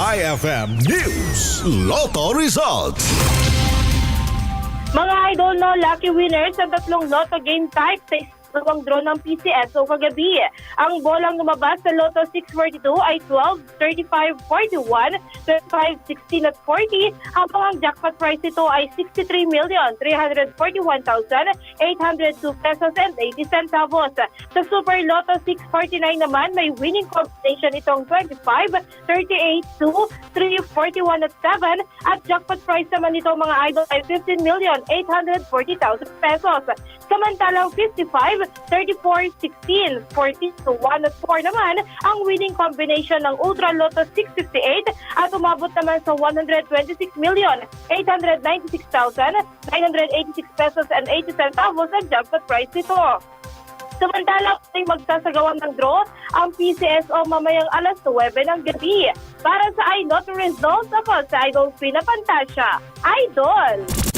IFM News. Lotto Results. Mga idol no, lucky winners sa tatlong lotto game type. Sa isang draw ng PCSO kagabi. Ang bolang lumabas sa Lotto 642 ay 12, 35, 41, 25, 16 at 40. Habang ang jackpot prize nito ay 63 million 341,802 pesos and 80 centavos. Sa Super Lotto 649 naman, may winning combination itong 25, 38, 2, 3, 41 at 7 at jackpot prize naman nito mga idol ay 15 million 840,000 pesos. Samantalang 55, 34, 16, 14 to 1 at 4 naman ang winning combination ng Ultra Lotto 658 at umabot naman sa 126 million 896,986 pesos and 80 centavos ang jackpot prize nito. Samantalang ating magsasagawa ng draw ang PCSO mamayang alas 9 ng gabi. Para sa iDot results ako sa Idol Pina Pantasya. Idol!